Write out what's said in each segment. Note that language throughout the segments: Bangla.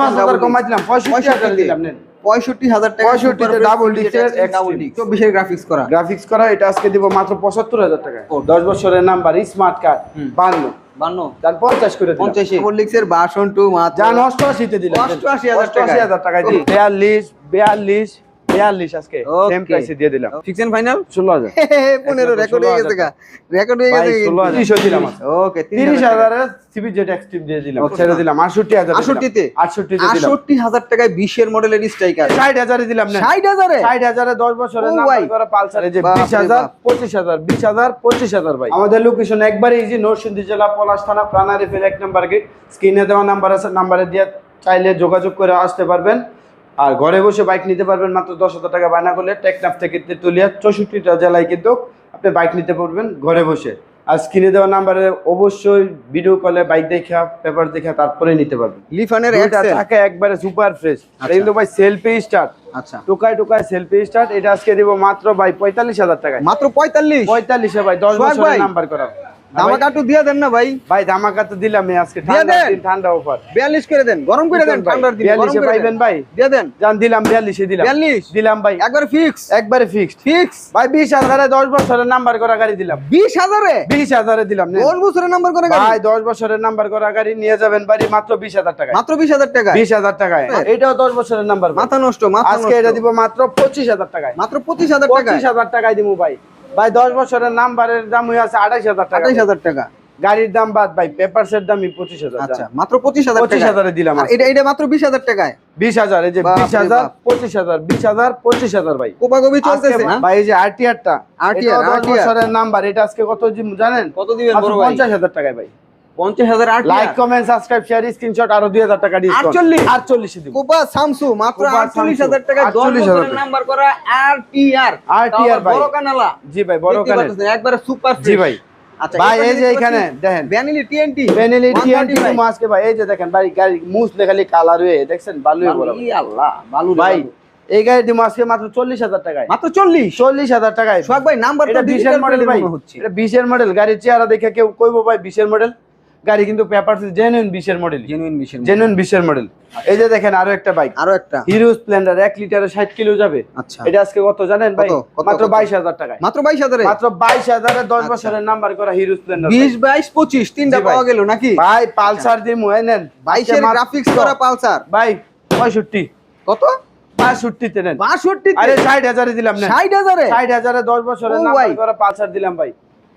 পাঁচ হাজার কমাই দিলাম পঁয়ষট্টি হাজার দিলাম নেন। পঁয়ষট্টি হাজার টাকা 65 তে double ডাবল ডিস্ক চব্বিশের গ্রাফিক্স করা। গ্রাফিক্স করা এটা আজকে দিব মাত্র পঁচাত্তর হাজার টাকা দশ বছরের নাম্বার স্মার্ট কার্ড বান্ন। বান্ন। যান পঞ্চাশ করে পঞ্চাশে। ডাবল ডিস্কের টু মাত্র। যান অষ্টআশিতে দিলাম। 88,000 অষ্টআশি হাজার টাকায় দিলাম। বিয়াল্লিশ বিয়াল্লিশ বিয়াল্লিশ আজকে। সেম প্রাইসে দিয়ে দিলাম। ফিক্সেন ফাইনাল ষোলো হাজার। পনেরো একদম রেকর্ড হয়ে গেছে গা। রেকর্ড হয়ে গেছে 16,000 তিরিশও দিলাম। ওকে সিবি জেড এক্সট্রিম দিয়ে দিলাম। ছেড়ে দিলাম। দিলাম। মডেলের স্ট্রাইকার দিলাম। না। বছরের নাম্বার করা পালসার। এই যে ভাই। আমাদের লোকেশন একবারে ইজি নরসিংদী জেলা পলাশ থানা এক নাম্বার গেট স্ক্রিনে দেওয়া নাম্বার আছে নাম্বারে দিয়ে চাইলে যোগাযোগ করে আসতে পারবেন। আর ঘরে বসে বাইক নিতে পারবেন মাত্র দশ হাজার টাকা বায়না করলে টেকনাফ থেকে তেতুলিয়া চৌষট্টিটা জেলায় কিন্তু আপনি বাইক নিতে পারবেন ঘরে বসে। আর স্ক্রিনে দেওয়া নাম্বারে অবশ্যই ভিডিও কলে বাইক দেখা পেপার দেখা তারপরে নিতে পারবেন। লিফানের থাকে একবারে সুপার ফ্রেশ আচ্ছা। কিন্তু ভাই সেলফি স্টার্ট আচ্ছা। টোকায় টোকায় সেলফি স্টার্ট এটা আজকে দিব মাত্র ভাই পঁয়তাল্লিশ হাজার টাকায়। মাত্র পঁয়তাল্লিশ? পঁয়তাল্লিশে ভাই দশ। বছরের নাম্বার করা ধামাকা একটু দিয়ে দেন না ভাই। ভাই ধামাকা তো দিলাম আজকে ঠান্ডা অফার। বিয়াল্লিশ করে দেন গরম করে দেন ঠান্ডার দিন বিয়াল্লিশে পাইবেন ভাই। দিয়ে দেন। জান দিলাম বিয়াল্লিশে দিলাম। বিয়াল্লিশ। দিলাম ভাই। একবার ফিক্স একবারে ফিক্সড ফিক্স ভাই বিশ হাজারে দশ বছরের নাম্বার করা গাড়ি দিলাম। বিশ হাজারে? বিশ হাজারে দিলাম। দশ বছরের নাম্বার করে গাড়ি? ভাই দশ বছরের নাম্বার করা গাড়ি নিয়ে যাবেন বাড়ি মাত্র বিশ হাজার টাকা মাত্র বিশ হাজার টাকা বিশ হাজার টাকায়। হ্যাঁ। এটাও দশ বছরের নাম্বার মাথা নষ্ট মাথা আজকে এটা দিব মাত্র পঁচিশ হাজার টাকায়। মাত্র পঁচিশ হাজার টাকা পঁচিশ হাজার টাকায় দিব ভাই। ভাই দশ বছরের নাম্বারের দাম হয়ে আছে আঠাইশ হাজার টাকা। আঠাইশ হাজার টাকা। গাড়ির দাম বাদ ভাই পেপারসের দামই পঁচিশ হাজার। আচ্ছা মাত্র পঁচিশ হাজার পঁচিশ হাজারে দিলাম এটা এটা মাত্র বিশ হাজার টাকায়। বিশ হাজার এই যে বিশ হাজার পঁচিশ হাজার বিশ হাজার পঁচিশ হাজার ভাই। কোপাগবি চলতেছে হ্যাঁ? ভাই এই যে আরটিআরটা আরটিআর বছরের নাম্বার এটা আজকে কত জানেন? কত দিবেন পঞ্চাশ হাজার টাকায় ভাই। Like comment subscribe share screenshot আরও দুই হাজার টাকা ডিসকাউন্ট আটচল্লিশ? আটচল্লিশে দিব। কোপা সামসু মাত্র কোপা আটচল্লিশ সামসু, হাজার টাকা দশ 48,000 বছরের টাকা। নাম্বার করা আর টি আর ভাই। বড় কানালা। জি ভাই বড় দেখতে একবারে সুপার জি ভাই। ভাই এই যে এখানে দেখেন। ভ্যানিলি টিএনটি বেনেলি টিএনটি আজকে ভাই। এই যে দেখেন ভাই গাড়ি মুছ দেখালি কালার হয়ে দেখছেন? বালু আল্লাহ বালু ভাই এই গাড়ি দিব আজকে মাত্র চল্লিশ হাজার টাকায়। মাত্র চল্লিশ? চল্লিশ হাজার টাকায়। সোহাগ ভাই নাম্বার এটা বিশের মডেল ভাই। হচ্ছে। এটা বিশের মডেল গাড়ির চেহারা দেখে কেউ কইবো ভাই বিশের মডেল গাড়ি কিন্তু পেপার জেনুইন বিশের মডেল জেনুইন মিশন জেনুইন বিশের মডেল এই যে দেখেন আরও একটা বাইক আরও একটা। হিরো স্প্লেন্ডার এক লিটারে ষাট কিলো যাবে। আচ্ছা। এটা আজকে কত জানেন ভাই? মাত্র কত? বাইশ হাজার টাকায়। মাত্র বাইশ হাজারে? মাত্র বাইশ হাজারে দশ আচ্ছা। বছরের নাম্বার করা হিরো স্প্লেন্ডার বিশ বাইশ পঁচিশ তিনটা পাওয়া গেল নাকি? ভাই পালসার দিয়ে মুয়ে নেন। বাইশের আজকে মাত্র- গ্রাফিক্স করা পালসার। ভাই পঁয়ষট্টি। কত? পঁয়ষট্টিতে নেন। বাষট্টি আরে ষাট হাজারে দিলাম না ষাট হাজারে? ষাট হাজারে দশ বছরের নাম্বার করা পালসার দিলাম ভাই।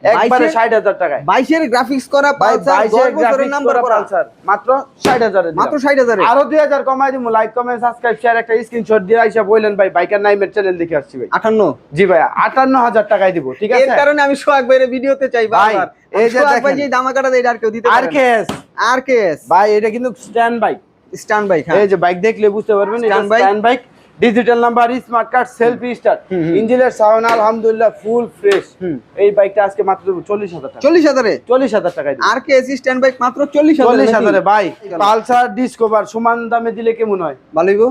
একবারে বাইশের- ষাট হাজার টাকায়। বাইশের গ্রাফিক্স করা পালসার দশ বাইশের বছরের নাম্বার করা করা। পালসার মাত্র ষাট হাজারে মাত্র ষাট হাজারে। আরও দুই হাজার কমাই দিব লাইক কমেন্ট সাবস্ক্রাইব শেয়ার একটা স্ক্রিনশট দিয়ে আইসা বললেন ভাই। বাইকার নাইমের চ্যানেল দেখে আসছি ভাই। জি ভাই আটান্ন হাজার টাকায় দিব ঠিক এর আছে কারণে আমি সোহাগ ভাইয়ের ভিডিওতে চাই ভাই, এই যে যে সোহাগ ভাই যে দামাকাটা দেয় আর কেউ দিতে আর পারে কে এস আর কে এস ভাই এটা কিন্তু স্ট্যান্ড বাইক স্টান বাইক হ্যাঁ। এই যে বাইক দেখলে বুঝতে পারবেন এটা stand bike digital number smart card selfie start. ইঞ্জিনের সাউন্ড আলহামদুলিল্লাহ ফুল ফ্রেশ এই বাইকটা আজকে মাত্র চল্লিশ হাজার টাকা। চল্লিশ হাজারে? চল্লিশ হাজার টাকায় R K S stand bike মাত্র চল্লিশ চল্লিশ হাজারে ভাই পালসার ডিসকভার সমান দামে দিলে কেমন হয়? ভালোই গো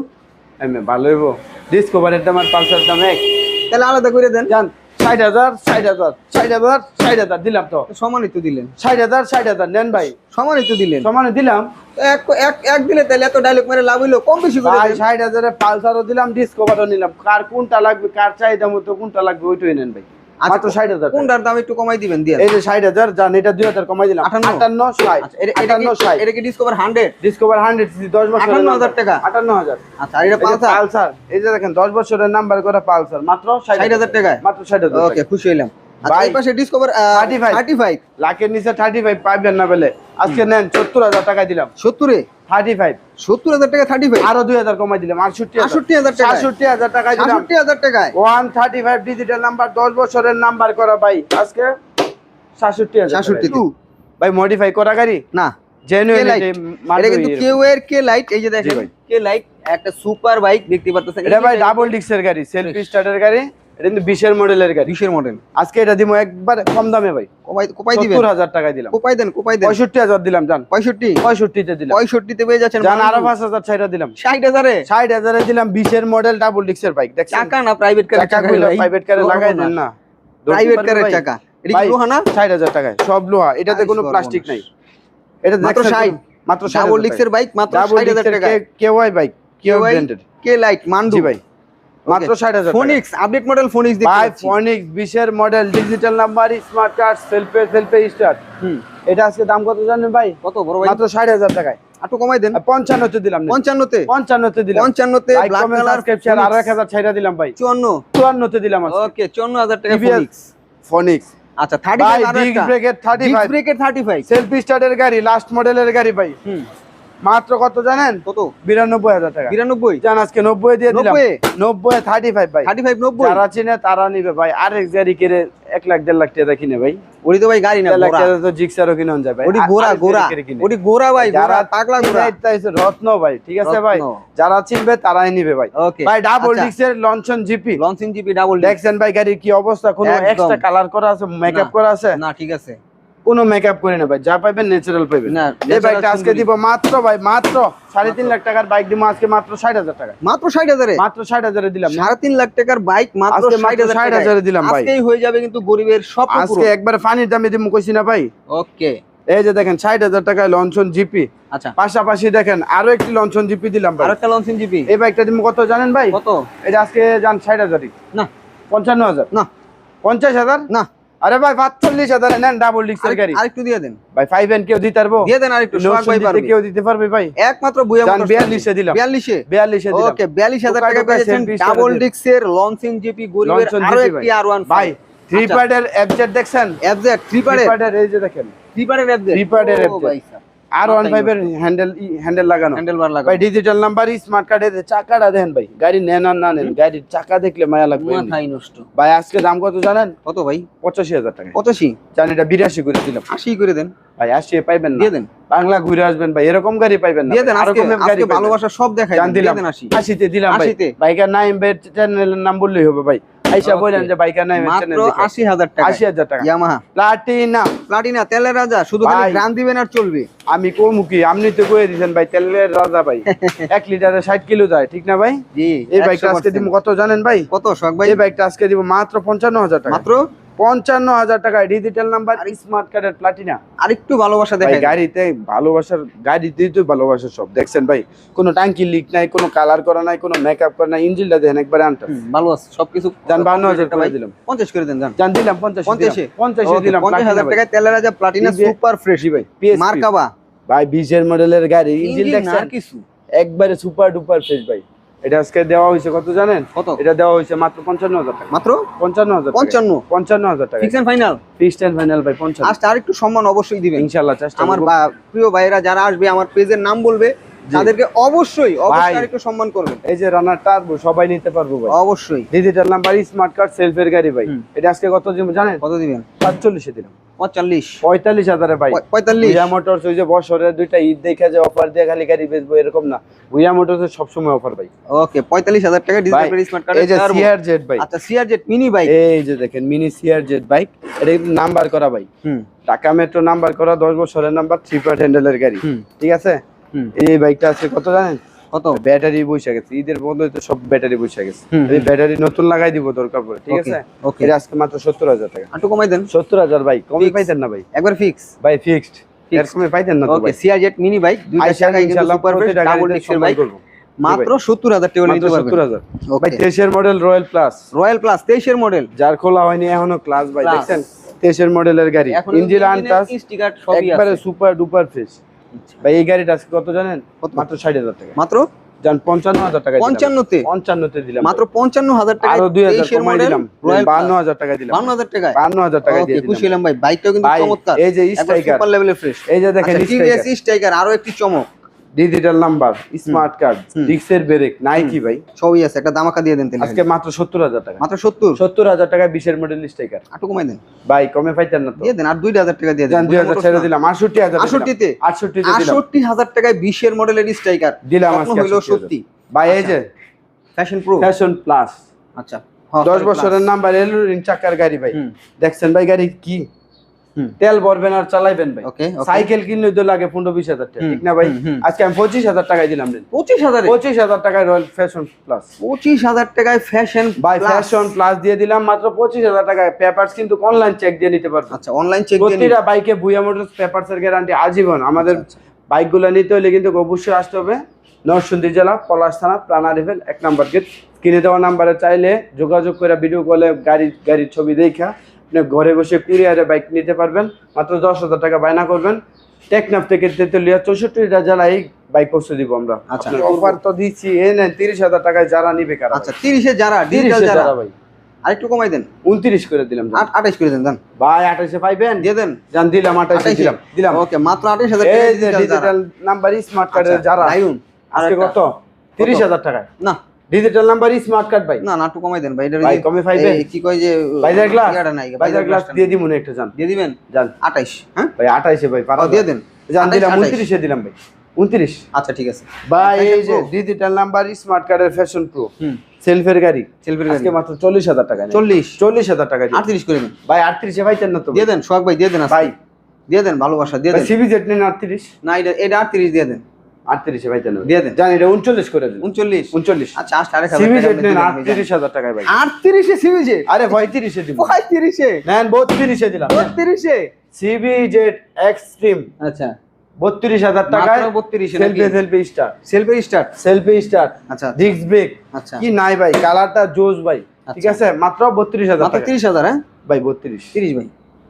এমনি ভালো হইব। ডিসকভারের দাম আর পালসার দাম এক। তাহলে আলাদা করে দেন। জান ষাট হাজার ষাট হাজার ষাট হাজার ষাট হাজার দিলাম তো। সমানই তো দিলেন। ষাট হাজার ষাট হাজার নেন ভাই। সমানই তো দিলেন। সমানে দিলাম। এক এক এক তাহলে এত ডায়লগ মেরে লাভ হইল? কম বেশি করে ভাই ষাট হাজারে পালসারও দিলাম ডিসকভারও নিলাম। কার কোনটা লাগবে কার চাহিদা মতো কোনটা লাগবে ওইটাই নেন ভাই। আচ্ছা, মাত্র ষাট হাজার কোনটার দাম একটু কমাই দিবেন দিয়ে। এই যে ষাট হাজার যান এটা দুই হাজার কমাই দিলাম। আটান্ন? আটান্ন ষাট। আচ্ছা এটা- এটা আটান্ন কি- ষাট। এটা কি ডিসকভার হান্ড্রেড ডিসকভার হান্ড্রেড দশ বছর আটান্ন হাজার টাকা? আটান্ন হাজার। আচ্ছা এটা এই যে পালসার? পালসার। এই যে দেখেন দশ বছরের নাম্বার করা পালসার। মাত্র ষাট হাজার টাকায়? মাত্র ষাট হাজার ওকে খুশি হইলাম। ভাই, পাশে ডিসকভার 35 থার্টি ফাইভ লাখের নিচে থার্টি ফাইভ না বলে। আজকে নেন সত্তর হাজার টাকা দিলাম। সত্তরে? থার্টি ফাইভ সত্তর টাকা থার্টি ফাইভ আরও দুই হাজার কমাই দিলাম আটষট্টি আটষট্টি হাজার টাকায়? টাকা দিলাম। সাতষট্টি হাজার টাকায়? One thirty five digital number দশ বছরের নাম্বার করা ভাই। আজকে সাতষট্টি হাজার সাতষট্টি টাকায়। ভাই মডিফাই করা গাড়ি? না। জেনুইন। এটা কিন্তু কেউ এর কে লাইট এই যে দেখেন কে লাইট একটা সুপার বাইক দেখতে পাচ্ছেন। এটা ভাই ডাবল ডিক্সের গাড়ি সেলফি স্টার্টের গাড়ি। এটা কিন্তু বিশের মডেলের গাড়ি। বিশের মডেল। আজকে এটা দিব একবার কম দামে ভাই। কোপাই কোপাই দিবেন। সত্তর হাজার টাকায় দিলাম। কোপাই দেন কোপাই দেন। পঁয়ষট্টি হাজার দিলাম জান। পঁয়ষট্টি? পঁয়ষট্টিতে দিলাম। পঁয়ষট্টিতে পেয়ে যাচ্ছেন জান আরও পাঁচ হাজার দিলাম। ষাট হাজারে? ষাট হাজারে দিলাম বিশের মডেল ডাবল ডিক্সের বাইক দেখছেন? চাকা না প্রাইভেট কার চাকা প্রাইভেট কারে লাগাই দেন না। প্রাইভেট কারের চাকা। এটা লোহা না? ষাট হাজার টাকায়। সব লোহা। এটাতে কোনো প্লাস্টিক নাই। এটা মাত্র দেখছেন 60 মাত্র ডাবল ডিক্সের বাইক মাত্র 60000 টাকা কেওয়াই বাইক কেওয়াই কে লাইট মান্ডু। ভাই। মাত্র 60000 ফোনিক্স আপডেট মডেল ফোনিক্স ভাই। ফনিক্স বিশের model digital number smart card সেলফে সেলফে start হুম। এটা আজকে দাম কত জানেন ভাই? কত বড় ভাই? মাত্র 60000 টাকায়। একটু কমাই দেন। আর 55 তে দিলাম না 55 তে 55 তে দিলাম 55 তে ব্ল্যাক কালার সাবস্ক্রাইব শেয়ার 1000 ছাইরা দিলাম ভাই। 54 54 তে দিলাম ওকে 54000 টাকা ফোনিক্স ফনিক্স আচ্ছা ভাই 35 আর ডিস্ক একটা। ডিস্ক 35 ব্রেকের 35 সেলফি স্টার্টের গাড়ি লাস্ট মডেলের গাড়ি ভাই। হুম। মাত্র কত জানেন? কত? 92000 টাকা। 92 জান আজকে 90 দিয়ে দিলাম। 90 90 35 ভাই। 35 90 যারা চিনে তারা নিবে ভাই। আর এক গাড়ি কিনে 1 লাখ দেড় লাখ টাকা কিনে ভাই। তো ভাই গাড়ি না লাখ টাকা তো জিক্সারও কিনে যায় ভাই। ওডি ঘোড়া ঘোড়া। কিনে। কিনে। ঘোড়া ভাই যারা পাগলা ঘোড়া। রত্ন ভাই ঠিক আছে ভাই? যারা চিনবে তারাই নিবে ভাই। ভাই ডাবল আচ্ছা। ডিক্সের launch GP launching GP double দেখছেন ভাই গাড়ির কি অবস্থা? কোনো। এক্সট্রা কালার করা আছে মেকআপ। করা আছে? না ঠিক আছে। কোনো মেকআপ করে না ভাই যা পাইবেন ন্যাচারাল পাইবেন। না, এই বাইকটা আজকে দিব মাত্র ভাই মাত্র সাড়ে তিন লাখ টাকার বাইক দিব আজকে মাত্র ষাট হাজার টাকা মাত্র 60000 এ মাত্র ষাট হাজারে দিলাম। সাড়ে তিন লাখ টাকার বাইক মাত্র আজকে মাত্র 60000 60,000 এ দিলাম ভাই। আজকেই হয়ে যাবে কিন্তু গরিবের স্বপ্ন আজকে একবারে পানির দামে দিব কইছি না ভাই? ওকে। এই যে দেখেন ষাট হাজার টাকায় লঞ্চন জিপি। আচ্ছা। পাশাপাশি দেখেন আরও একটি লঞ্চন জিপি দিলাম ভাই। আরেকটা লঞ্চিং জিপি? এই বাইকটা দিব কত জানেন ভাই? কত? এটা আজকে যান ষাট হাজারই। না। পঞ্চান্ন হাজার। না। পঞ্চাশ হাজার? না। আরে ভাই পাঁচচল্লিশ হাজার নেন ডাবল ডিক্সের গাড়ি। আরেকটু দিয়ে দেন। ভাই ফাইভ এন কেউ দিতে পারব? দিয়ে দেন আরেকটু সোহাগ ভাই পারবে। কেউ দিতে পারবে ভাই? একমাত্র বুয়া যান বিয়াল্লিশে দিলাম। 42 এ বিয়াল্লিশে দিলাম। ওকে 42000 টাকা পেয়েছেন ডাবল ডিক্সের লঞ্চিং জিপি গরিবের আরও একটি ভাই। আর1 ভাই থ্রি। পার্টের এফজেড দেখছেন? এফজেড থ্রি থ্রি পারে পার্টের এই যে দেখেন। থ্রি পারের এফজেড Three part এর FZ আর ওয়ান ফাইভ এর হ্যান্ডেল হ্যান্ডেল লাগানো। হ্যান্ডেল বার লাগা ভাই ডিজিটাল নাম্বার স্মার্ট কার্ডে চাকাটা দেন ভাই। গাড়ি নেন আর না নেন গাড়ির চাকা দেখলে মায়া লাগবে। মাথায় নষ্ট। ভাই আজকে দাম কত জানেন? কত ভাই? পঁচাশি হাজার টাকা। 85 জান এটা বিরাশি করে দিলাম। 80 করে দেন। ভাই আসি পাইবেন না। দিয়ে দেন। বাংলা ঘুরে আসবেন ভাই এরকম গাড়ি পাইবেন না দিয়ে দেন ভাই, আজকে আজকে ভালোবাসা সব দেখাই দিলাম। দেন 80 আশিতে দিলাম ভাই। 80 তে। বাইকার নাইম বের চ্যানেলের নাম বললেই হবে ভাই। আইসা বলেন যে বাইকার নাই মাত্র 80000 টাকা। আশি হাজার টাকা। ইয়ামাহা। প্লাটিনা। প্লাটিনা তেলের রাজা শুধু খালি। গ্রান দিবেন আর চলবে। আমি কমুকি আপনি তো কয়ে দিবেন ভাই তেলের রাজা ভাই। এক লিটারে ষাট কিলো যায় ঠিক না ভাই? জি এই বাইকটা আজকে 100% দিব কত জানেন ভাই? কত শখ ভাই? এই বাইকটা আজকে দিব মাত্র পঞ্চান্ন হাজার টাকা। মাত্র? পঞ্চান্ন হাজার টাকায় ডিজিটাল নাম্বার স্মার্ট কার্ডের প্লাটিনা আরেকটু ভালোবাসা দেন। গাড়িতে ভালোবাসার গাড়িতেই তো ভালোবাসার সব। দেখছেন ভাই কোনো টাঙ্কি লিক নাই কোনো কালার করা নাই কোনো মেকআপ করা নাই ইঞ্জিনটা দেখেন একবারে আনটা ভালো আছে সবকিছু জান বান্ন হাজার ভাই। দিলাম। 50 করে দেন জান। জান দিলাম পঞ্চাশ 50 পঞ্চাশে। দিলাম পঞ্চাশ হাজার টাকায় তেলের রাজা প্লাটিনা সুপার ফ্রেশ ভাই। মার্কাবা ভাই বিশের মডেলের গাড়ি ইঞ্জিন দেখছেন? আর কিছু? একবারে সুপার ডুপার ফ্রেশ ভাই। এটা আজকে দেওয়া হয়েছে কত জানেন? কত? এটা দেওয়া হয়েছে মাত্র পঞ্চান্ন হাজার টাকা। মাত্র? পঞ্চান্ন হাজার পঞ্চান্ন? পঞ্চান্ন হাজার টাকা। ফিক্স ফাইনাল এন্ড ফাইনাল ভাই পঞ্চান্ন। আজকে আরেকটু সম্মান অবশ্যই দিবেন। ইনশাল্লাহ চেষ্টা আমার প্রিয় ভাইয়েরা যারা আসবে আমার পেজের নাম বলবে তাদেরকে অবশ্যই। আরেকটু সম্মান করবেন। এই যে রানার টার্বো সবাই নিতে পারব ভাই। অবশ্যই। ডিজিটাল নাম্বার স্মার্ট কার্ড সেলফের গাড়ি ভাই। এটা আজকে কত জানেন? কত দিবেন? দিলাম। পঁয়তাল্লিশ। পঁয়তাল্লিশ হাজারে ভাই। মোটরস ওই যে দুইটা ঈদ দেখে যে অফার দিয়ে খালি গাড়ি বেচবো এরকম না। ভুয়া মোটরস সবসময় অফার ভাই। ওকে পঁয়তাল্লিশ হাজার টাকা ভাই, ডিজিটাল স্মার্ট এই যে কার্ড সিআর জেড আচ্ছা মিনি বাইক এই যে দেখেন মিনি সিআর জেড বাইক এটা কিন্তু নাম্বার করা ভাই। হুম। ঢাকা মেট্রো নাম্বার করা দশ বছরের নাম্বার থ্রি পার্ট হ্যান্ডেলের গাড়ি। ঠিক আছে? এই বাইকটা আছে কত জানেন? কত? ব্যাটারি বসে গেছে ঈদের বন্ধ তো সব ব্যাটারি বসে গেছে। ব্যাটারি নতুন লাগাই দিব দরকার পড়ে ঠিক আছে? okay. আজকে মাত্র সত্তর হাজার টাকা। একটু কমাই দেন। সত্তর হাজার ভাই কমে পাইতেন না ভাই। একবার ফিক্স ভাই ফিক্সড এর কমে পাইতেন না ওকে ভাই। মিনি বাইক দুইটা আইসা ইনশাআল্লাহ সুপার ডাবল ডিক্সের বাইক মাত্র সত্তর হাজার সত্তর হাজার. ভাই তেইশের model Royal Plus Royal Plus তেইশের মডেল যার খোলা হয়নি এখনও ক্লাস ভাই। দেখছেন? তেইশের মডেলের গাড়ি ইঞ্জিন আনটাস স্টিকার সবই একবারে সুপার ডুপার ফ্রেশ ভাই এই গাড়িটা আজকে কত জানেন? মাত্র ষাট হাজার টাকা। মাত্র? পঞ্চান্ন হাজার টাকা পঞ্চান্নতে? পঞ্চান্নতে দিলাম। মাত্র পঞ্চান্ন হাজার টাকা আরও দুই হাজার তেইশের কমাই দিলাম। বান্ন হাজার টাকা দিলাম। বান্ন হাজার টাকা বান্ন হাজার টাকা দিয়ে ওকে খুশি হলাম ভাই। বাইকটাও কিন্তু চমৎকার। এই যে স্ট্রাইকার সুপার ফ্রেশ এই যে দেখেন টিভিএস স্ট্রাইকার আরও একটি চমক। Digital number smart card. ডিক্সের brake নাইকি ভাই। সবই আছে একটা দামাকা দিয়ে দেন আজকে মাত্র সত্তর হাজার টাকা। মাত্র সত্তর? সত্তর হাজার টাকা বিশের মডেল স্ট্রাইকার আটু কমাই দেন। ভাই কমে পাইতেন না তো। দিয়ে দেন আর দুইটা হাজার টাকা দিয়ে দেন। দুই হাজার ছেড়ে দিলাম। আটষট্টি হাজার আটষট্টিতে? আটষট্টিতে দিলাম। আটষট্টি হাজার টাকায় বিশের মডেলের স্ট্রাইকার দিলাম 68,000 সত্যি। ভাই এই যে ফ্যাশন প্রো ফ্যাশন প্লাস আচ্ছা। দশ বছরের নাম্বার এলুরিন চাকার গাড়ি ভাই। দেখছেন ভাই গাড়ি কি। তেল ভরবেন আর চালাইবেন ভাই। সাইকেল কিনলে তো লাগে পনেরো বিশ হাজার টাকা ঠিক না ভাই। আজকে আমি পঁচিশ হাজার টাকায় দিলাম পঁচিশ হাজারে? পঁচিশ হাজার টাকায় রয়্যাল ফ্যাশন প্লাস পঁচিশ হাজার টাকায় ফ্যাশন ভাই ফ্যাশন প্লাস দিয়ে দিলাম মাত্র পঁচিশ হাজার টাকায়। পেপারস কিন্তু অনলাইন চেক দিয়ে নিতে পারবেন। আচ্ছা অনলাইন চেক প্রতিটা বাইকে বুয়া মোটরস পেপারস এর গ্যারান্টি আজীবন। আমাদের বাইকগুলো নিতে হলে কিন্তু অবশ্যই আসতে হবে। নরসিংদী জেলা পলাশ থানা প্রাণা রিভেল এক নাম্বার গেট কিনে দেওয়া নাম্বারে চাইলে যোগাযোগ করে ভিডিও কলে গাড়ি গাড়ির ছবি দেখা। আপনি ঘরে বসে কুরিয়ারে বাইক নিতে পারবেন মাত্র দশ হাজার টাকা বায়না করবেন। টেকনাফ থেকে তেতুলিয়া চৌষট্টিটা জেলায় বাইক পৌঁছে দিব আমরা। আচ্ছা। অফার তো দিচ্ছি এ নেন তিরিশ হাজার টাকায় যারা নিবে কারা আচ্ছা তিরিশে যারা ডিজিটাল যারা। ভাই। আরেকটু কমাই দেন। উনত্রিশ করে দিলাম। আঠাইশ করে দেন ভাই আঠাশে পাইবেন? দিয়ে দেন। যান দিলাম আঠাশে আঠাইশে। দিলাম দিলাম। ওকে মাত্র আঠাইশ হাজার। ডিজিটাল নাম্বার স্মার্ট কার্ডের আচ্ছা, যারা। আর আজকে কত? তিরিশ হাজার টাকায়। না। ডিজিটাল নাম্বার স্মার্ট কার্ড ভাই না না একটু কমাই দেন ভাই এটা ভাই, কমে পাইবেন? কি কয় যে বাইজার গ্লাস ইয়াটা নাই বাইজার গ্লাস দিয়ে দিব না একটা জান। দিয়ে দিবেন? জান। আঠাইশ হ্যাঁ? ভাই আঠাইশে ভাই পারা দিয়ে দেন। জান দিলাম 28, উনত্রিশে দিলাম ভাই। উনত্রিশ। আচ্ছা ঠিক আছে। ভাই এই যে ডিজিটাল নাম্বার স্মার্ট কার্ডের ফ্যাশন প্রো হুম। সেলফের গাড়ি। সেলফির আজকে মাত্র চল্লিশ হাজার টাকা নেই। চল্লিশ। চল্লিশ হাজার টাকা দিয়ে। আটত্রিশ করে দেন ভাই আটত্রিশে পাইতেন না তো দিয়ে দেন সোহাগ ভাই দিয়ে দেন। ভাই। দিয়ে দেন ভালোবাসা দিয়ে দেন। সিবি জেট নেন আটত্রিশ। না এটা এটা আটত্রিশ দিয়ে দেন। আটত্রিশে পাইতেন না দিয়ে দেন। জানি এটা উনচল্লিশ করে দিন। উনচল্লিশ। উনচল্লিশ। আচ্ছা আসলে আরেক সিবি জেট নেন হাজার আটত্রিশ হাজার টাকায় ভাই। আটত্রিশে সিবিজে আরে পঁয়ত্রিশে দিব। পঁয়ত্রিশে? নেন বত্রিশে দিলাম। বত্রিশে? সিবি জেড এক্সট্রিম আচ্ছা। বত্রিশ হাজার টাকায় মাত্র 32 সেলফি? সেলফি স্টার সেলফের স্টার্ট সেলফি স্টার আচ্ছা ডিস্ক ব্রেক আচ্ছা। কি নাই ভাই কালারটা জোস ভাই। ঠিক আছে? মাত্র বত্রিশ হাজার মাত্র টাকা তিরিশ হাজার হ্যাঁ? ভাই বত্রিশ। তিরিশ ভাই।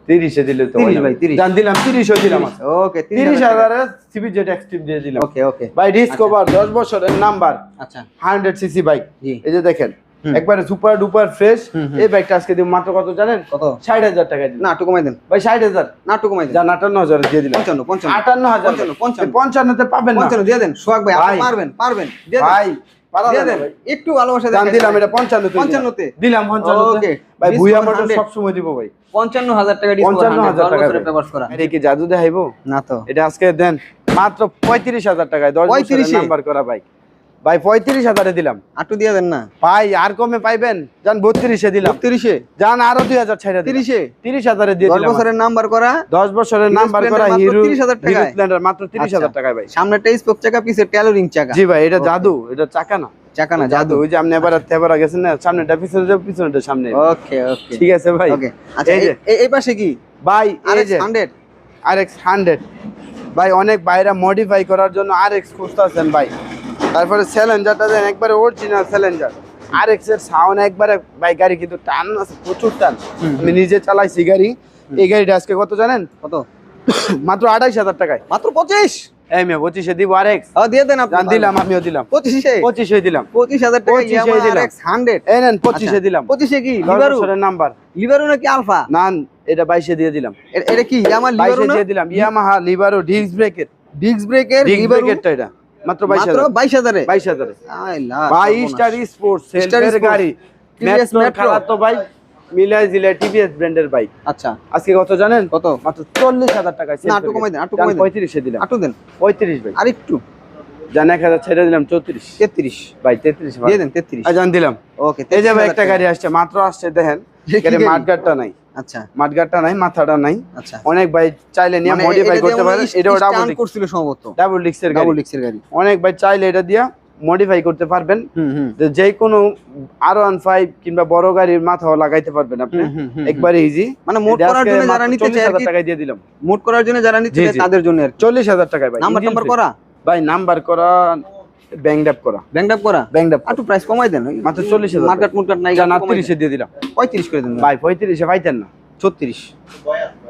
তিরিশে দিলে তো 30 হয় না। ভাই, 30 জান দিলাম দিলাম ওকে তিরিশ হাজারে সিবি জেড এক্সট্রিম দিয়ে দিলাম। ওকে ওকে। ভাই ডিসকভার দশ বছরের নাম্বার। আচ্ছা। হান্ড্রেড সিসি বাইক এই যে দেখেন একবারে সুপার ডুপার ফ্রেশ। এই বাইকটা আজকে দিব মাত্র কত জানেন? কত? ষাট হাজার টাকা দিন না একটু কমাই দেন। ভাই ষাট হাজার। না একটু কমাই দেন। আটান্ন হাজার দিয়ে দিলাম। পঞ্চান্ন পঞ্চান্ন। আটান্ন হাজার। পঞ্চান্ন, পঞ্চান্ন। পঞ্চান্নতে পাবেন না। পঞ্চান্ন দিয়ে দেন। সোহাগ ভাই আপনি পারবেন পারবেন। দিয়ে দেন। ভাই। একটু ভালোবাসা দাম দিলাম। এটা পঞ্চান্নতে পঞ্চান্নতে? দিলাম পঞ্চান্নতে। ওকে। ভাই ভুইয়া মোটর সব সময় দিব ভাই। পঞ্চান্ন হাজার টাকা ডিসকাউন্ট টাকা। পেপারস করা। এটা কি জাদু দেখাইবো? না তো। এটা আজকে দেন মাত্র পঁয়ত্রিশ হাজার টাকায় দশ 35 পঁয়ত্রিশ? নাম্বার করা বাইক ভাই পঁয়ত্রিশ হাজারে দিলাম। একটু দিয়ে দেন না। ভাই আর কমে পাইবেন? যান বত্রিশে দিলাম। তিরিশে যান আরও দুই হাজার ছেড়ে তিরিশে? তিরিশ হাজারে দিয়ে দশ বছরের নাম্বার করা দশ বছরের নাম্বার করা হিরো 30,000 হিরো টাকায়? মাত্র তিরিশ আচ্ছা। হাজার টাকায় ভাই। সামনেটা স্পোক চাকা পিছে ট্যালোরিং চাকা জি ভাই এটা জাদু এটা চাকা না। চাকা না জাদু। ওই যে আপনি এবার তেবার গেছেন না সামনেটা পিছনে যাও পিছনেটা সামনে। ওকে ওকে ঠিক আছে ভাই। ওকে আচ্ছা এই পাশে কি? ভাই আর হান্ড্রেড আর এক্স হান্ড্রেড ভাই অনেক বাইরা মডিফাই করার জন্য আর এক্স খুঁজতেছেন ভাই। তারপরে স্যালেঞ্জারটা দেন একবারে অরিজিনাল স্যালেঞ্জার আর এক্সের সাউন্ড একবারে ভাই গাড়ি কিন্তু টান আছে প্রচুর টান। আমি নিজে চালাইছি গাড়ি। এই গাড়িটা আজকে কত জানেন? কত? মাত্র আঠাইশ হাজার টাকায়। মাত্র পঁচিশ? এই মেয়ে পঁচিশে দিব আর এক্স দিয়ে দেন আপনি দিলাম আমিও দিলাম। পঁচিশে? পঁচিশে দিলাম। পঁচিশ হাজার টাকা 25 এ ইয়ামাহা দিলাম। RX 100 এই নেন পঁচিশে দিলাম। পঁচিশে কি? লিভারু নাম্বার লিভারু নাকি আলফা না এটা বাইশে দিয়ে দিলাম। এটা কি ইয়ামা লিভারু দিয়ে দিলাম। ইয়ামাহা লিভারো ডিস্ক ব্রেকের ডিস্ক ব্রেকের ডিস্ক ব্রেকেরটা এটা। মাত্র বাইশ হাজার। বাইশ হাজারে? বাইশ হাজারে। স্টার স্পোর্টস Sports, গাড়ি। তো ভাই মিলাই জিলে টিভিএস ব্র্যান্ডের বাইক আচ্ছা। আজকে কত জানেন? কত? মাত্র চল্লিশ হাজার টাকায় না, একটু কমাই দেন, একটু কমাই দেন। পঁয়ত্রিশে দিলাম। আটু দেন। পঁয়ত্রিশ ভাই। আর একটু। জান এক হাজার ছেড়ে দিলাম চৌত্রিশ। তেত্রিশ। ভাই তেত্রিশ দিয়ে দেন তেত্রিশ। জান দিলাম। ওকে এই যে ভাই একটা গাড়ি আসছে মাত্র আসছে দেখেন। কি গাড়ি গাড়ি? মাঠগাটটা নাই। আচ্ছা। মাঠগাটটা নাই মাথাটা নাই। আচ্ছা। অনেক ভাই চাইলে নিয়ে মানে মডিফাই করতে দিয়ে পারে। উনি এটাও stand ডাবল করছিল সম্ভবত। ডাবল ডিক্সের ডাবল ডিক্সের গাড়ি। অনেক ভাই চাইলে এটা দিয়া মডিফাই করতে পারবেন। হুম হুম। যে কোনো আর ওয়ান ফাইভ কিংবা বড় গাড়ির মাথাও লাগাইতে পারবেন আপনি। একবারে ইজি মানে মোট করার জন্য যারা নিতে চায় টাকায় দিয়ে দিলাম। মোট করার জন্য যারা নিতে চায় তাদের জন্য আর কি। চল্লিশ হাজার টাকায় ভাই। নাম্বার নাম্বার করা। ভাই নাম্বার করা ব্যাংক ডাপ করা। ব্যাংক আপ করা? ব্যাংক ডাপ একটু প্রাইস কমাই দেন মাত্র 40,000 মার্কেট মুটকাট নাই আটত্রিশে দিয়ে দিলাম। পঁয়ত্রিশ করে দেন। ভাই পঁয়ত্রিশে পাইতেন না। ছত্রিশ।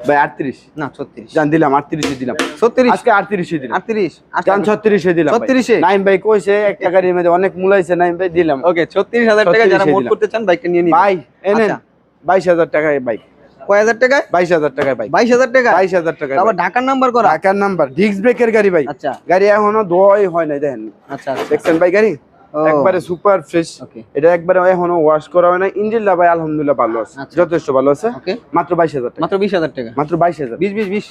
ভাই আটত্রিশ। না ছত্রিশ। জান দিলাম আটত্রিশে দিলাম। ছত্রিশ? আজকে আটত্রিশে দিলাম। আটত্রিশ? জান ছত্রিশে দিলাম 36 এ? নাইম ভাই কইছে একটা গাড়ির মধ্যে অনেক মূলাইছে নাইম ভাই দিলাম। ওকে ছত্রিশ হাজার টাকা যারা মোট করতে চান বাইকটা নিয়ে নিন। ভাই এনেন। আচ্ছা। বাইশ হাজার টাকায় বাইক কয় হাজার টাকায়? বাইশ হাজার টাকায় বাইশ হাজার টাকা বাইশ হাজার আবার ঢাকার নাম্বার করা? ঢাকার নাম্বার ডিস্ক ব্রেকের গাড়ি ভাই আচ্ছা। গাড়ি এখনও ধোয়াই হয় নাই দেখেন। আচ্ছা আচ্ছা। দেখছেন ভাই গাড়ি? একবারে সুপার ফ্রেশ এটা একবারে এখনও ওয়াশ করা হয় না ইঞ্জিনটা ভাই আলহামদুলিল্লাহ ভালো আছে। যথেষ্ট ভালো আছে। মাত্র বাইশ হাজার মাত্র বিশ হাজার টাকা। মাত্র বাইশ হাজার। বিশ বিশ বিশ।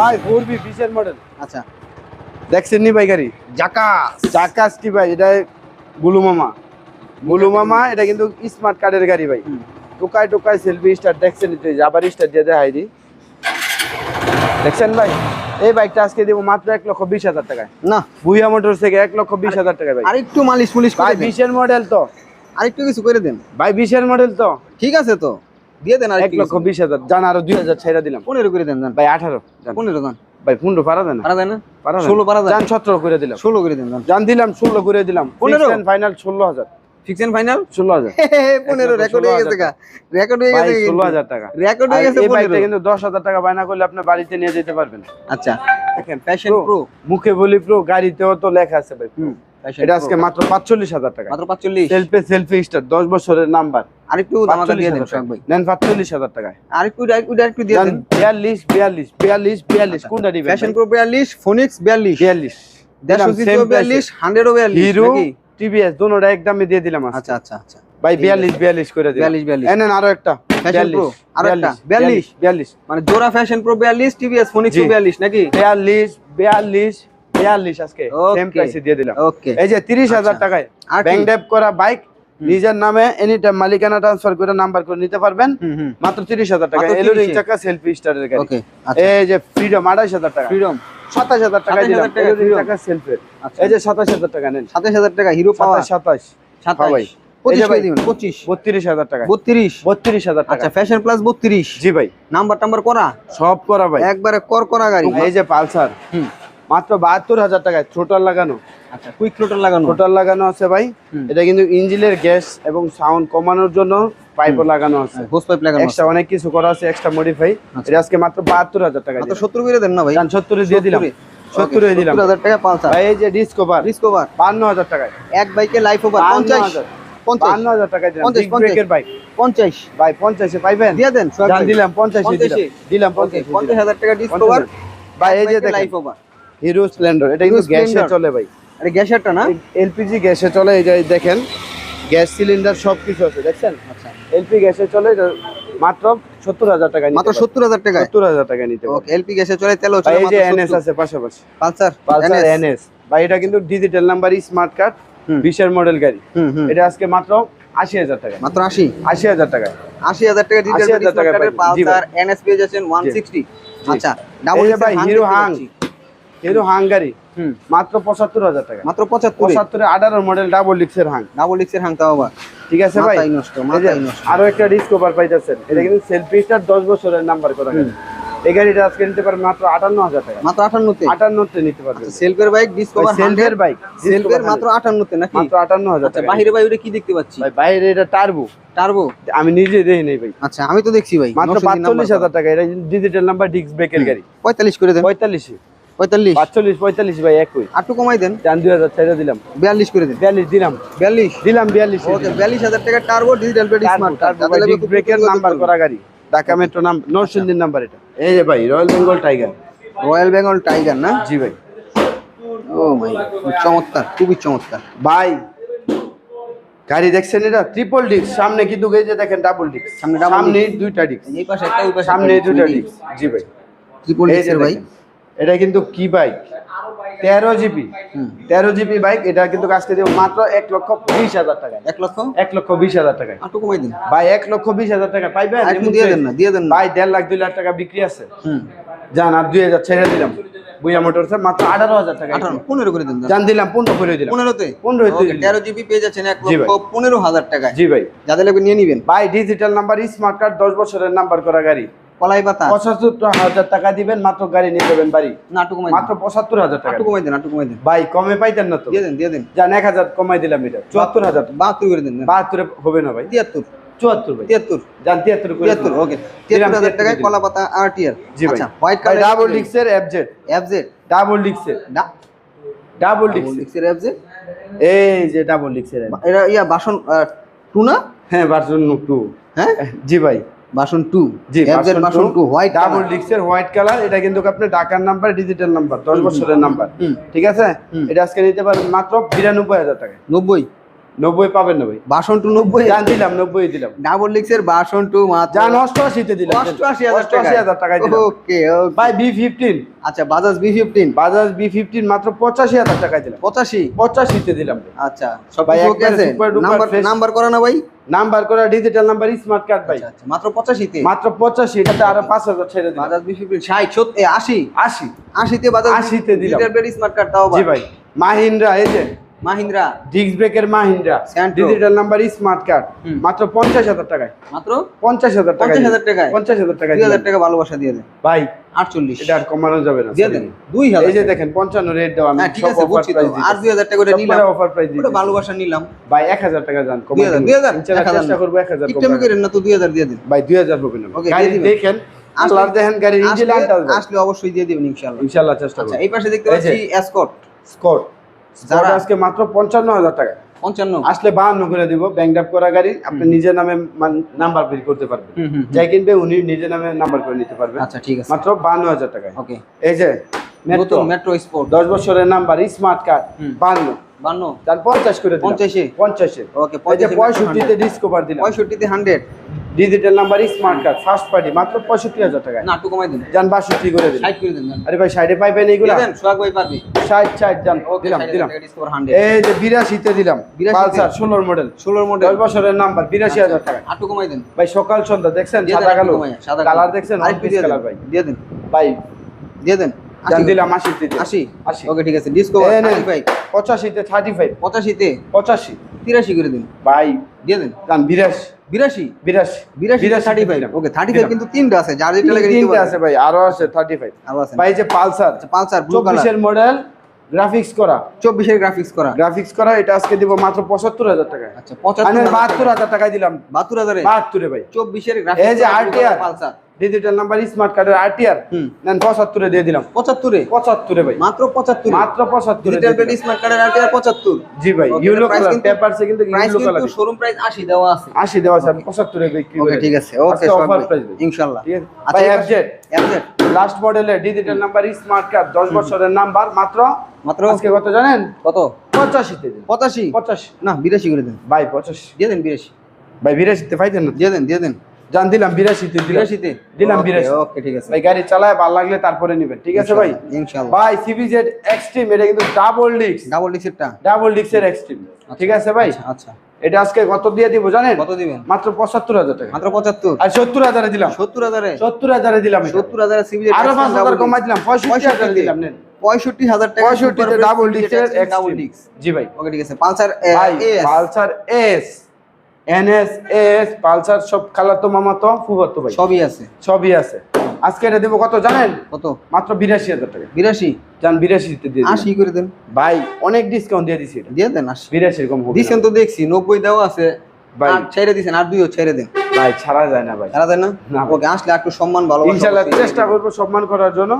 ভাই ফোর বি বিশের মডেল আচ্ছা। দেখছেন নি ভাই গাড়ি? জাকা চাকাস কি ভাই? এটা গুলু মামা গুলু মামা এটা কিন্তু স্মার্ট কার্ডের গাড়ি ভাই। টোকায় টোকায় সেলফি স্টার দেখছেন আবার স্টার দিয়ে দেয় হাইরি দেখছেন ভাই? এই বাইকটা আজকে দেবো মাত্র এক লক্ষ বিশ হাজার টাকায়। না। ভুইয়া মোটর থেকে এক লক্ষ বিশ হাজার টাকায় ভাই। আর একটু মালিশ পুলিশ ভাই বিশের মডেল তো। আর একটু কিছু করে দেন। ভাই বিশের মডেল তো। ঠিক আছে তো। দিয়ে দেন আর এক লক্ষ বিশ হাজার। জান আরও দুই হাজার ছেড়ে দিলাম। পনেরো করে দেন জান। ভাই আঠারো। জান। পনেরো জান। ভাই পনেরো পারা যায় না। পারা যায় না? পারা ষোলো পারা জান সতেরো করে দিলাম। ষোলো করে দেন জান। দিলাম ষোলো করে দিলাম। পনেরো? ফাইনাল ষোলো হাজার। Fix and final? ষোলো হাজার। পনেরো লক্ষ রেকর্ড হয়ে গেছে রেকর্ড হয়ে গেছে ষোলো হাজার টাকা। রেকর্ড হয়ে গেছে এই বাইকটা পনেরো। কিন্তু দশ হাজার টাকা বায়না করলে আপনি বাড়িতে নিয়ে যেতে পারবেন। আচ্ছা দেখেন ফ্যাশন প্রো মুখে বলি প্রো গাড়িতেও তো লেখা আছে ভাই এটা আজকে মাত্র পাঁচচল্লিশ হাজার টাকা। মাত্র পাঁচচল্লিশ। সেলফি সেলফি স্টার দশ বছরের নাম্বার আরেকটু আমাকে দিয়ে দেন সোহাগ ভাই। নেন পাঁচচল্লিশ হাজার টাকায়। আরেকটু আরেকটু আরেকটু দিয়ে দেন। বিয়াল্লিশ বিয়াল্লিশ বিয়াল্লিশ বিয়াল্লিশ। কোনটা দিবেন ফ্যাশন প্রো বিয়াল্লিশ ফোনিক্স বিয়াল্লিশ। বিয়াল্লিশ। দেড়শো সিসিও বিয়াল্লিশ হান্ড্রেডও বিয়াল্লিশ হিরো নাকি? টিভিএস দোনোটা একদমে দিয়ে দিলাম আচ্ছা আচ্ছা আচ্ছা। ভাই ঠিক বিয়াল্লিশ বিয়াল্লিশ করে দিলাম। বিয়াল্লিশ বিয়াল্লিশ। এনেন আরও একটা। Fashion Pro, আরও একটা, বিয়াল্লিশ। বিয়াল্লিশ মানে জোড়া ফ্যাশন প্রো বিয়াল্লিশ টিভিএস ফোনিক্স জি। বিয়াল্লিশ নাকি? বিয়াল্লিশ বিয়াল্লিশ বিয়াল্লিশ আজকে। Okay. সেম প্রাইসে দিয়ে দিলাম। ওকে এই যে তিরিশ হাজার আচ্ছা। টাকায় ব্যাংক ডেপ করা বাইক নিজের নামে এনি টাইম মালিকানা ট্রান্সফার করে নাম্বার করে নিতে পারবেন। মাত্র তিরিশ হাজার টাকা এলোরিং চাকা সেলফি স্টারের গাড়ি। আচ্ছা। এই যে ফ্রিডম আড়াইশ হাজার টাকা। ফ্রিডম সাতাশ হাজার টাকা 27,000 দিলাম। টাকা সেলফের আচ্ছা। এই যে সাতাশ হাজার টাকা নেন। সাতাশ হাজার টাকা হিরো পাওয়া। সাতাশ সাতাশ। হ্যাঁ ভাই। সাতাশ পঁচিশ এই যে ভাই, করে দিবেন পঁচিশ। বত্রিশ হাজার টাকা বত্রিশ। বত্রিশ হাজার টাকা আচ্ছা ফ্যাশন প্লাস বত্রিশ। জি ভাই। নাম্বার টাম্বার করা? সব করা ভাই। একবারে কর করা গাড়ি। এই যে পালসার। হুম। মাত্র বাহাত্তর হাজার টাকায় ছোটার লাগানো। আচ্ছা কুইক ফ্লোটার লাগানো। টোটাল লাগানো আছে ভাই। এটা কিন্তু ইঞ্জিনের গ্যাস এবং সাউন্ড কমানোর জন্য পাইপও লাগানো আছে। হোস পাইপ লাগানো এক্সট্রা অনেক কিছু করা আছে এক্সট্রা মডিফাই আচ্ছা। এটা আজকে মাত্র বাহাত্তর হাজার টাকা মাত্র সত্তর করে দেন না ভাই? সত্তরে দিয়ে দিলাম। সত্তরে। দিলাম। হাজার টাকা পালসার। এই যে ডিসকভার ডিসকভার বান্ন হাজার টাকায়। এক বাইকে লাইফ ওভার পঞ্চাশ। বান্ন হাজার টাকায় দিলাম। পঞ্চাশ, বিগ ব্রেকের বাইক পঞ্চাশ। ভাই পঞ্চাশে পাইবেন? দিয়ে দেন সোহাগ জান ভাই। দিলাম। পঞ্চাশে। দিলাম দিলাম ওকে, পঞ্চাশ হাজার টাকা ডিসকভার ভাই এই যে লাইফ ওভার হিরো স্প্লেন্ডার। এটা কিন্তু গ্যাসে চলে ভাই। আরে গ্যাসেরটা না? এলপিজি গ্যাসে চলে এই যে দেখেন গ্যাস সিলিন্ডার সবকিছু আছে দেখছেন? আচ্ছা। এলপি গ্যাসে চলে মাত্র সত্তর হাজার টাকা মাত্র সত্তর হাজার টাকা সত্তর হাজার টাকা নিতে ওকে এলপি গ্যাসে চলে চলে এই যে এনএস 70 আছে পাশাপাশি। Pulsar Pulsar NS? ভাই এটা কিন্তু ডিজিটাল নাম্বার স্মার্ট কার্ড। বিশের মডেল গাড়ি। এটা আজকে মাত্র আশি হাজার টাকা মাত্র আশি? আশি হাজার টাকা আশি হাজার টাকা 80,000 টাকা। পালসার এনএস পেয়ে যাচ্ছেন ওয়ান সিক্সটি আচ্ছা ডাবল ভাই হিরো হাং। হিরো হাং গাড়ি হুম। মাত্র পঁচাত্তর হাজার টাকা। মাত্র পঁচাত্তর পঁচাত্তরে আঠারো model double ডিক্সের Hang. Double ডিক্সের Hang তাও আবার। ঠিক আছে ভাই? নষ্ট। আরও একটা ডিসকভার পাইতেছেন। এটা কিন্তু সেলফি স্টার দশ বছরের নাম্বার করা এই গাড়িটা আজকে নিতে পারবেন মাত্র আটান্ন হাজার টাকা। মাত্র আটান্নতে? আটান্নতে নিতে পারবেন সেলফের বাইক ডিসকভার সেলফের বাইক সেলফের মাত্র আটান্নতে নাকি? মাত্র আটান্ন হাজার আচ্ছা টাকা। ভাই ওটা কি দেখতে পাচ্ছি? ভাই বাইরে এটা টার্বো টার্বো আমি নিজে দেখি নেই ভাই। আচ্ছা আমি তো দেখছি ভাই মাত্র পাঁচচল্লিশ হাজার টাকা এটা ডিজিটাল নাম্বার ডিস্ক ব্রেকের গাড়ি। পঁয়তাল্লিশ করে দেন। পঁয়তাল্লিশে। পঁয়তাল্লিশ। পাঁচচল্লিশ পঁয়তাল্লিশ ভাই একই। আটটু কমাই দেন। চান দুই হাজার দিলাম। বিয়াল্লিশ করে দেন। বিয়াল্লিশ দিলাম। বিয়াল্লিশ? দিলাম বিয়াল্লিশ। ওকে বিয়াল্লিশ হাজার টাকা turbo digital paid smart disc ব্রেকের নাম্বার করা গাড়ি। ঢাকা মেট্রো নাম নরসিংদীর নাম্বার এটা। এই যে ভাই royal Bengal tiger royal Bengal tiger না? জি ভাই। ও মাই চমৎকার খুবই চমৎকার। ভাই গাড়ি দেখছেন এটা? ট্রিপল ডিস্ক সামনে কিন্তু এই যে দেখেন ডাবল ডিস্ক সামনে দুইটা ডিস্ক এই পাশে একটা ওই পাশে সামনে দুইটা ডিস্ক জি ভাই। ট্রিপল ভাই। এটা কিন্তু কি বাইক তেরো জিবি। তেরো জিবি বাইক এটা কিন্তু আজকে দেবো মাত্র এক লক্ষ বিশ হাজার টাকা। এক লক্ষ? এক লক্ষ বিশ হাজার টাকায় আটটু কমাই দিন। ভাই এক লক্ষ বিশ হাজার টাকা। পাইবেন দিয়ে দেন না দিয়ে দেন ভাই দেড় লাখ দুই লাখ টাকা বিক্রি আছে। জান আর দুই হাজার ছেড়ে দিলাম। বুয়া মোটরসে মাত্র আঠারো হাজার টাকা। আঠারো পনেরো করে দেন জান। দিলাম পনেরো করে দিলাম। পনেরোতে? দিলাম। তেরো জিবি পেয়ে যাচ্ছেন এক জি লক্ষ। পনেরো হাজার টাকায়। জি ভাই। যাদের লাগবে নিয়ে নিবেন। ভাই ডিজিটাল নাম্বার স্মার্ট কার্ড দশ বছরের নাম্বার করা গাড়ি। কলাই পাতা? পঁচাত্তর হাজার টাকা দিবেন মাত্র গাড়ি নিয়ে যাবেন বাড়ি। না কমাই মাত্র পঁচাত্তর হাজার টাকা কমাই দেন আটটু কমাই দেন। ভাই কমে পাইতেন না তো? দিয়ে দেন দিয়ে দেন। জান এক হাজার কমাই দিলাম এটা। চুয়াত্তর হাজার। বাহাত্তর করে দেন বাহাত্তরে হবে না ভাই? তিয়াত্তর। চুয়াত্তর ভাই। তিয়াত্তর। জান তিয়াত্তর তিয়াত্তর ওকে। তিয়াত্তর হাজার টাকায়। কলা পাতা আর টিয়ার। জি ভাই। হোয়াইট কালার ডাবল ডিক্সের এফজেড এফজেড ডাবল ডিক্সের ডাবল ডিক্স ডিক্সের এফজেড এই যে ডাবল ডিক্সের এটা ইয়া বাসন টু না? হ্যাঁ ভার্সন টু। হ্যাঁ? জি ভাই। বাসন টু জি এফজেড বাসন টু হোয়াইট ডাবল ডিক্সের হোয়াইট কালার এটা কিন্তু আপনার ঢাকার নাম্বার ডিজিটাল নাম্বার দশ বছরের নাম্বার ঠিক আছে? এটা আজকে নিতে পারেন মাত্র বিরানব্বই হাজার টাকা নব্বই? নব্বই পাবেন না ভাই। বাসন টু নব্বই। জান দিলাম নব্বই দিলাম। ডাবল ডিক্সের বাসন টু মাত্র জান অষ্টআশিতে দিলাম। অষ্টআশি হাজার অষ্টআশি হাজার টাকায় দিলাম। ওকে ভাই বি ফিফটিন। আচ্ছা Bajaj B fifteen. Bajaj B fifteen মাত্র পঁচাশি হাজার টাকায় দিলাম। পঁচাশি? পঁচাশিতে দিলাম। আচ্ছা সব ভাই, ওকে আছে। নাম্বার নাম্বার করা না ভাই? নাম্বার করা ডিজিটাল নাম্বার স্মার্ট কার্ড ভাই। আচ্ছা আচ্ছা মাত্র পঁচাশিতে মাত্র পঁচাশি এটাতে আরও পাঁচ হাজার ছেড়ে দিলাম। বাজাজ বি ফিফটিন ষাট সত্তর এ, আশি? আশি। আশিতে বাজাজ 80 তে দিলাম। স্মার্ট কার্ড তাও জি ভাই। মাহিন্দ্রা এই যে মাহিন্দ্রা? ডিস্ক ব্রেকের Mahindra. Digital number smart card মাত্র পঞ্চাশ হাজার টাকায়। মাত্র? পঞ্চাশ হাজার টাকা পঞ্চাশ হাজার টাকায়? পঞ্চাশ হাজার টাকা দুই হাজার টাকা ভালোবাসা দিয়ে দেন। ভাই আটচল্লিশ। এটা আর কমানো যাবে না দিয়ে দেন। দুই এই হাজার যে দেখেন পঞ্চান্ন রেট দেওয়া হ্যাঁ ঠিক আছে বুঝছি আর দুই হাজার টাকা নিলাম। অফার প্রাইস ওটা ভালোবাসা নিলাম। ভাই এক হাজার টাকা যান দুই হাজার দুই হাজার চেষ্টা। করব এক হাজার করেন না তো দুই হাজার দিয়ে দিন। ভাই দুই হাজার হবে না দিয়ে। দেখেন আসলে দেখেন গাড়ির ইঞ্জিন আসলে অবশ্যই দিয়ে দিবেন ইনশাআল্লাহ ইনশাআল্লাহ চেষ্টা আচ্ছা করব। এই পাশে দেখতে পাচ্ছি এসকট স্কট যারা- আজকে মাত্র পঞ্চান্ন হাজার টাকা। পঞ্চান্ন। আসলে বাহান্ন করে দিব ব্যাংক ড্রাফ করা গাড়ি আপনি নিজের নামে নাম্বার বের করতে পারবেন। হুম হুম হুম। যাই কিনবে উনি নিজের নামে নাম্বার করে নিতে পারবেন। আচ্ছা ঠিক আছে। মাত্র বাহান্ন হাজার টাকায়। ওকে। এই যে মেট্রো নতুন মেট্রো স্পোর্ট দশ বছরের নাম্বার স্মার্ট কার্ড। বান্ন তার পঞ্চাশ করে পঞ্চাশে? পঞ্চাশে। ওকে পঁয়ষট্টিতে ডিসকভার দিলাম। পঁয়ষট্টিতে hundred digital number smart card first party মাত্র পঁয়ষট্টি হাজার টাকা না একটু কমাই দিন। যান বাষট্টি করে ষাট করে দেন। আরে ভাই সাইডে পাইবেন এইগুলা? দেন সোহাগ ভাই পারবে ষাট ষাট যান দিলাম দিলাম। এই যে বিরাশিতে দিলাম 82 তে? পালসার ষোলোর মডেল ষোলোর দশ মডেল বছরের নাম্বার বিরাশি হাজার টাকা আটু কমাই দেন। ভাই সকাল সন্ধ্যা দেখছেন? দেন সাদা কালো। সাদা কালার দেখছেন? কালার ভাই। দিয়ে দেন। ভাই দিয়ে দেন আশি। দিলাম দিলাম। আশি। আশি। ওকে ঠিক আছে ডিসকভার ফাইভ পঁচাশিতে থার্টি ফাইভ পঁচাশিতে? পঁচাশি। তিরাশি করে দিন। ভাই দিয়ে দেন। যান বিরাশি। বিরাশি? বিরাশি। বিরাশি thirty five okay thirty five কিন্তু তিনটা আছে যার যেটা লাগে তিনটে আছে ভাই আরও আছে থার্টি ফাইভ আরও আছে। ভাই যে পালসার পালসার ব্লু চব্বিশের মডেল গ্রাফিক্স করা। চব্বিশের গ্রাফিক্স করা। গ্রাফিক্স করা এটা আজকে দিব মাত্র পঁচাত্তর হাজার টাকায়। আচ্ছা পঁচাত্তর বাহাত্তর হাজার টাকায় দিলাম। বাহাত্তর হাজারে? বাহাত্তরে ভাই। চব্বিশের এই যে RTR Pulsar. Digital number smart কার্ডের আরটিআর নেন পঁচাত্তরে দিয়ে দিলাম। পঁচাত্তরে? পঁচাত্তরে ভাই। মাত্র পঁচাত্তর? মাত্র পঁচাত্তরে ডিজিটাল পেড স্মার্ট কার্ডের আরটিআর পঁচাত্তর? জি ভাই ইউলো কালার পেপারসে কিন্তু ইউলো কালার কিন্তু শোরুম প্রাইস আশি দেওয়া আছে। আশি দেওয়া আছে আমি পঁচাত্তরে বিক্রি ওকে ঠিক আছে। ওকে অফার প্রাইস ইনশাআল্লাহ ঠিক আছে? আচ্ছা ভাই এফজেড এফজেড লাস্ট মডেলের ডিজিটাল নাম্বার স্মার্ট কার্ড দশ বছরের নাম্বার মাত্র? মাত্র? আজকে কত জানেন? কত? পঁচাশিতে দিন পঁচাশি? পঁচাশি। না বিরাশি করে দেন। ভাই পঁচাশি। দিয়ে দেন বিরাশি। ভাই বিরাশিতে পাইতেন না। দিয়ে দেন দিয়ে দেন। জান দিলাম বিরাশিতে বিরাশিতে? দিলাম বিরাশি। ওকে ঠিক আছে। ভাই গাড়ি চালায় ভালো লাগলে তারপরে নেবেন ঠিক আছে ভাই? ইনশাআল্লাহ ভাই সিবিজেড এক্সট্রিম এটা কিন্তু ডাবল ডিস্ক ডাবল ডিক্সেরটা ডাবল ডিস্কের এক্সট্রিম ঠিক আছে ভাই? আচ্ছা আচ্ছা। এটা আজকে কত দিয়ে দিব জানেন? কত দিবেন? মাত্র পঁচাত্তর হাজার টাকা। মাত্র পঁচাত্তর? আর সত্তর হাজারে দিলাম। সত্তর হাজারে? সত্তর হাজারে দিলাম। সত্তর হাজারে সিভিল আরও পাঁচ হাজার কমাই দিলাম পঁয়ষট্টি হাজারে দিলাম নেন। পঁয়ষট্টি হাজার টাকা পঁয়ষট্টিতে ডাবল ডিস্কের ডাবল ডাবল ডিক্স জি ভাই। ওকে ঠিক আছে। Pulsar Pulsar S. NS S Pulsar সব কালার তো মামা ফুফাতো ভাই। সবই আছে। সবই আছে। আজকে এটা দেবো কত জানেন? কত? মাত্র বিরাশি হাজার টাকা। বিরাশি? জান দিয়ে দিলাম। আশি করে দেন। ভাই অনেক ডিসকাউন্ট দিয়ে দিছি এটা। দিয়ে দেন আশি। বিরাশি এরকম দিচ্ছেন তো দেখছি নব্বই দেওয়া আছে। ভাই। আর ছেড়ে দিচ্ছেন আর দুইও ছেড়ে দেন। ভাই ছাড়া যায় না ভাই। ছাড়া দেন না। ওকে আসলে একটু সম্মান ইনশাল্লাহ চেষ্টা করব সম্মান করার জন্য।